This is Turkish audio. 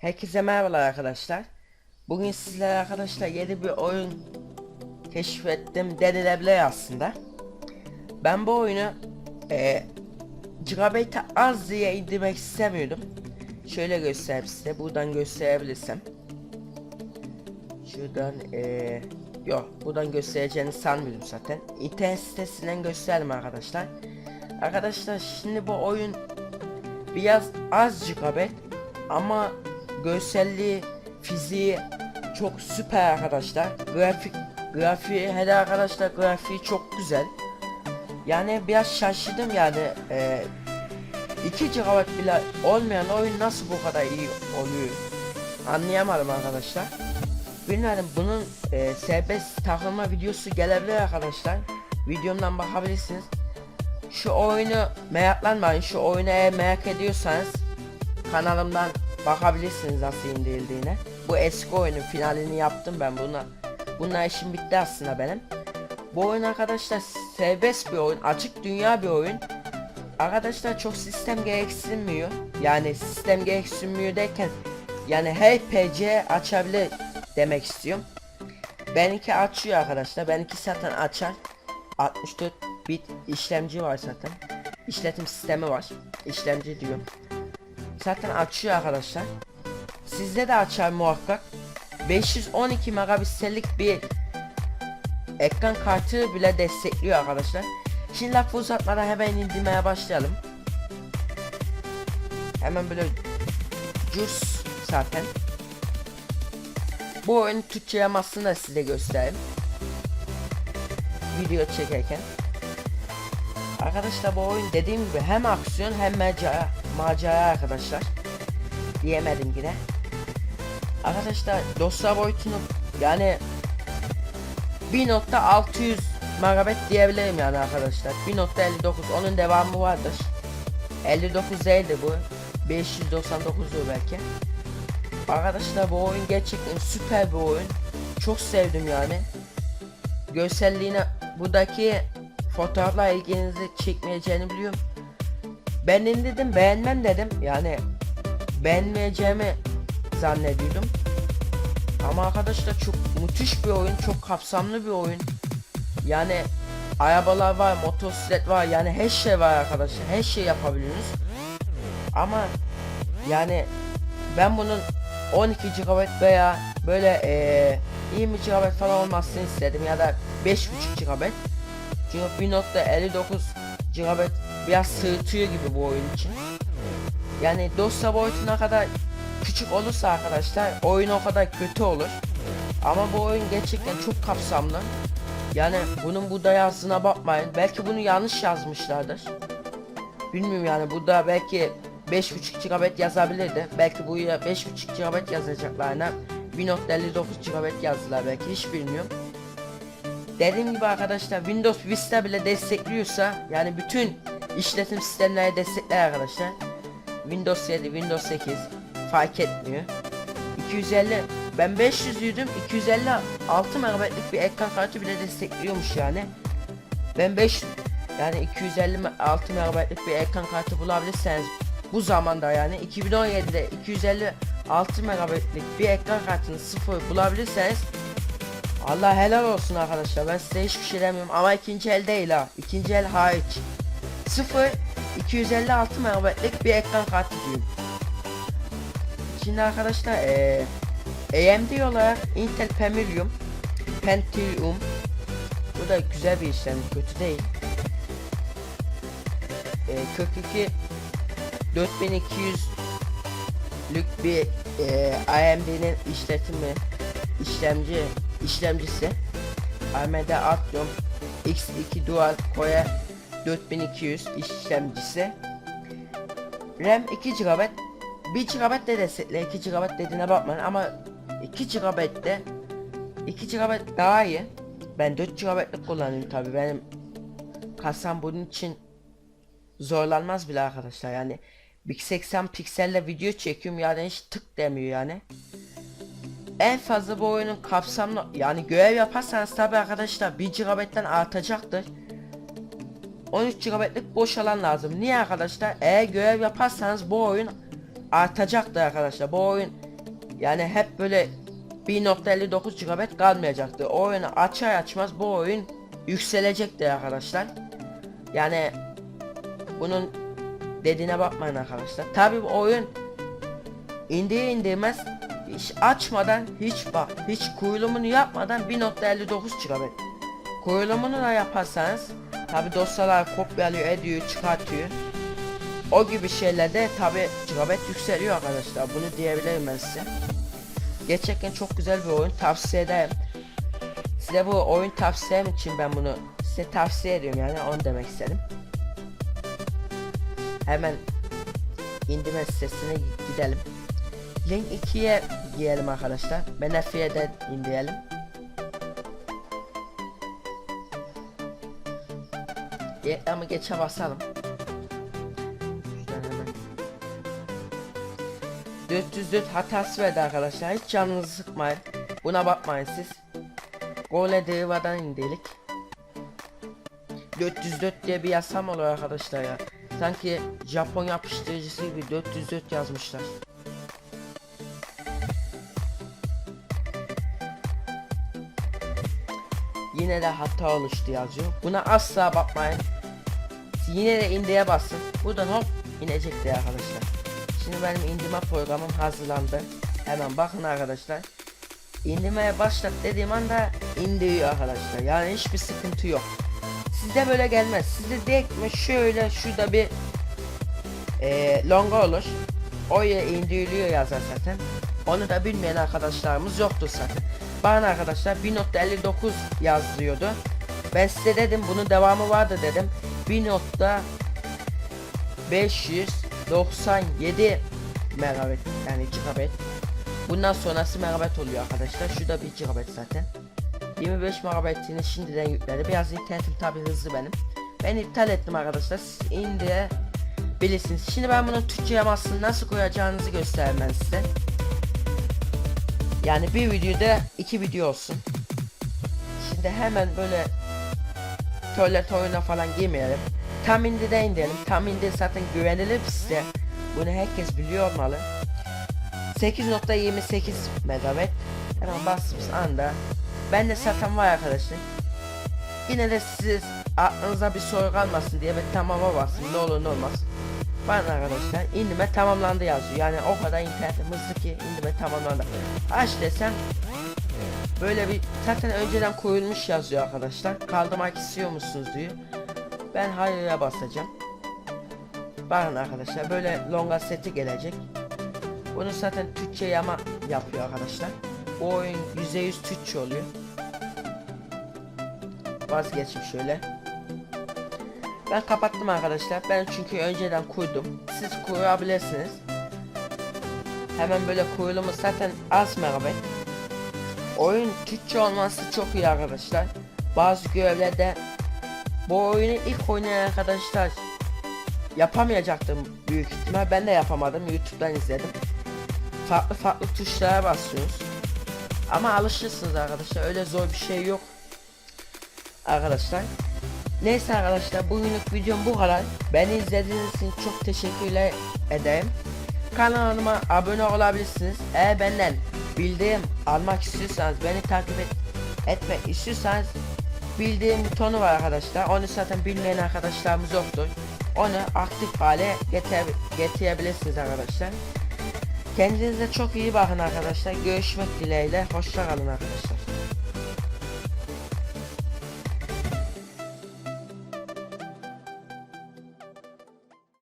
Herkese merhabalar arkadaşlar. Bugün sizlere arkadaşlar yeni bir oyun keşfettim denilebilir aslında. Ben bu oyunu e, gigabyte az diye indirmek istemiyordum. Şöyle göstereyim size. Buradan gösterebilirsem. Şuradan e, yok buradan göstereceğini sanmıyorum zaten. İnternet sitesinden gösterdim arkadaşlar. Arkadaşlar şimdi bu oyun biraz az gigabyte ama görselliği, fiziği çok süper arkadaşlar. Grafik, grafiği hele arkadaşlar grafiği çok güzel. Yani biraz şaşırdım yani. E, 2 GB bile olmayan oyun nasıl bu kadar iyi oluyor? Anlayamadım arkadaşlar. Bilmiyorum bunun e, serbest takılma videosu gelebilir arkadaşlar. Videomdan bakabilirsiniz. Şu oyunu meraklanmayın. Şu oyunu eğer merak ediyorsanız kanalımdan bakabilirsiniz nasıl indirildiğine. Bu eski oyunun finalini yaptım ben buna. Bununla işim bitti aslında benim. Bu oyun arkadaşlar serbest bir oyun, açık dünya bir oyun. Arkadaşlar çok sistem gereksinmiyor. Yani sistem gereksinmiyor derken yani her PC açabilir demek istiyorum. Benimki açıyor arkadaşlar. Benimki zaten açar. 64 bit işlemci var zaten. İşletim sistemi var. İşlemci diyorum. Zaten açıyor arkadaşlar. Sizde de açar muhakkak. 512 megapiksellik bir ekran kartı bile destekliyor arkadaşlar. Şimdi lafı uzatmadan hemen indirmeye başlayalım. Hemen böyle cürs zaten. Bu oyun Türkçe yamasını da size göstereyim. Video çekerken. Arkadaşlar bu oyun dediğim gibi hem aksiyon hem macera, macera arkadaşlar. Diyemedim yine. Arkadaşlar dosya boyutunu yani 1.600 megabit diyebilirim yani arkadaşlar. 1.59 onun devamı vardır. 59 değildi bu. 599'du belki. Arkadaşlar bu oyun gerçekten süper bir oyun. Çok sevdim yani. Görselliğine buradaki fotoğrafla ilginizi çekmeyeceğini biliyorum. Ben indirdim beğenmem dedim. Yani beğenmeyeceğimi zannediyordum. Ama arkadaşlar çok müthiş bir oyun, çok kapsamlı bir oyun. Yani arabalar var, motosiklet var, yani her şey var arkadaşlar. Her şey yapabiliyorsunuz. Ama yani ben bunun 12 GB veya böyle eee 20 GB falan olmasını istedim ya da 5.5 GB. Çünkü 1.59 GB biraz sırıtıyor gibi bu oyun için. Yani dosya boyutuna kadar küçük olursa arkadaşlar oyun o kadar kötü olur. Ama bu oyun gerçekten çok kapsamlı. Yani bunun burada yazdığına bakmayın. Belki bunu yanlış yazmışlardır. Bilmiyorum yani burada belki 5.5 GB yazabilirdi. Belki bu 5.5 GB yazacaklarına 1.59 GB yazdılar belki hiç bilmiyorum. Dediğim gibi arkadaşlar Windows Vista bile destekliyorsa yani bütün işletim sistemleri destekler arkadaşlar. Windows 7, Windows 8 fark etmiyor. 250 ben 500 yüzdüm 256 MB'lik bir ekran kartı bile destekliyormuş yani. Ben 5 yani 256 MB'lik bir ekran kartı bulabilirseniz bu zamanda yani 2017'de 256 MB'lik bir ekran kartını sıfır bulabilirseniz Allah helal olsun arkadaşlar ben size hiçbir şey demiyorum ama ikinci el değil ha ikinci el hariç 0 256 MB'lik bir ekran kartı diyeyim Şimdi arkadaşlar eee AMD olarak Intel Pentium Pentium. Bu da güzel bir işlemci kötü değil. Eee 42 4200 lük bir eee AMD'nin işletimi işlemci işlemcisi. AMD Atom X2 Dual Core 4200 işlemcisi. RAM 2 GB 1 GB de destekle 2 GB dediğine bakmayın ama 2 GB de 2 GB daha iyi. Ben 4 GB'lık kullanıyorum tabi benim kasam bunun için zorlanmaz bile arkadaşlar. Yani 1080 pikselle video çekiyorum yani hiç tık demiyor yani. En fazla bu oyunun kapsamlı yani görev yaparsanız tabi arkadaşlar 1 GB'den artacaktır 13 GB'lık boş alan lazım niye arkadaşlar eğer görev yaparsanız bu oyun artacaktır arkadaşlar bu oyun Yani hep böyle 1.59 GB kalmayacaktı. O oyunu açar açmaz bu oyun yükselecekti arkadaşlar. Yani bunun dediğine bakmayın arkadaşlar. Tabi bu oyun indiği indirmez hiç açmadan hiç bak hiç kurulumunu yapmadan 1.59 GB. Kurulumunu da yaparsanız tabi dosyalar kopyalıyor ediyor çıkartıyor. O gibi şeylerde tabi GB yükseliyor arkadaşlar bunu diyebilirim ben size. Gerçekten çok güzel bir oyun tavsiye ederim. Size bu oyun tavsiyem için ben bunu size tavsiye ediyorum yani onu demek istedim. Hemen indirme sitesine gidelim. Link 2'ye girelim arkadaşlar. Benefiye'den indirelim. Reklamı geçe basalım. Şuradan hemen. 404 hatası verdi arkadaşlar. Hiç canınızı sıkmayın. Buna bakmayın siz. Gole Deva'dan indirdik. 404 diye bir yasam oluyor arkadaşlar ya. Sanki Japon yapıştırıcısı gibi 404 yazmışlar. Yine de hata oluştu yazıyor. Buna asla bakmayın. Yine de indire basın. Buradan hop inecekti arkadaşlar. Şimdi benim indirme programım hazırlandı. Hemen bakın arkadaşlar. İndirmeye başlat dediğim anda indiriyor arkadaşlar. Yani hiçbir sıkıntı yok. Sizde böyle gelmez. Sizde direkt mi şöyle şurada bir e, longa olur. O yere indiriliyor yazar zaten. Onu da bilmeyen arkadaşlarımız yoktur zaten. Bana arkadaşlar 1.59 yazıyordu. Ben size dedim bunun devamı vardı dedim. 1.597 megabit yani GB. Bundan sonrası megabit oluyor arkadaşlar. Şurada 1 GB zaten. 25 megabitini şimdiden yükledi. Biraz internetim tabi hızlı benim. Ben iptal ettim arkadaşlar. Siz indirebilirsiniz. Şimdi ben bunun Türkçe yamasını nasıl koyacağınızı göstereyim ben size. Yani bir videoda iki video olsun. Şimdi hemen böyle tuvalet oyuna falan girmeyelim. Tam indide indirelim. Tam indi zaten güvenilir bir. Bunu herkes biliyor olmalı. 8.28 megabit. Hemen bastığımız anda. Ben de zaten var arkadaşlar. Yine de siz aklınıza bir soru kalmasın diye bir tamama basın. Ne olur ne olmaz. Bana arkadaşlar indirme tamamlandı yazıyor. Yani o kadar internetim hızlı ki indirme tamamlandı. Aç desem böyle bir zaten önceden koyulmuş yazıyor arkadaşlar. Kaldırmak istiyor musunuz diyor. Ben hayır'a basacağım. Bakın arkadaşlar böyle longa seti gelecek. Bunu zaten Türkçe yama yapıyor arkadaşlar. Bu oyun %100 Türkçe oluyor. Vazgeçim şöyle. Ben kapattım arkadaşlar. Ben çünkü önceden kurdum. Siz kurabilirsiniz. Hemen böyle kurulumu zaten az megabit. Oyun Türkçe olması çok iyi arkadaşlar. Bazı görevlerde bu oyunu ilk oynayan arkadaşlar yapamayacaktım büyük ihtimal. Ben de yapamadım. YouTube'dan izledim. Farklı farklı tuşlara basıyoruz. Ama alışırsınız arkadaşlar. Öyle zor bir şey yok. Arkadaşlar. Neyse arkadaşlar bugünlük videom bu kadar. Beni izlediğiniz için çok teşekkürler ederim. Kanalıma abone olabilirsiniz. Eğer benden bildiğim almak istiyorsanız beni takip et, etmek istiyorsanız bildiğim butonu var arkadaşlar. Onu zaten bilmeyen arkadaşlarımız yoktur. Onu aktif hale getir getirebilirsiniz arkadaşlar. Kendinize çok iyi bakın arkadaşlar. Görüşmek dileğiyle. Hoşça kalın arkadaşlar.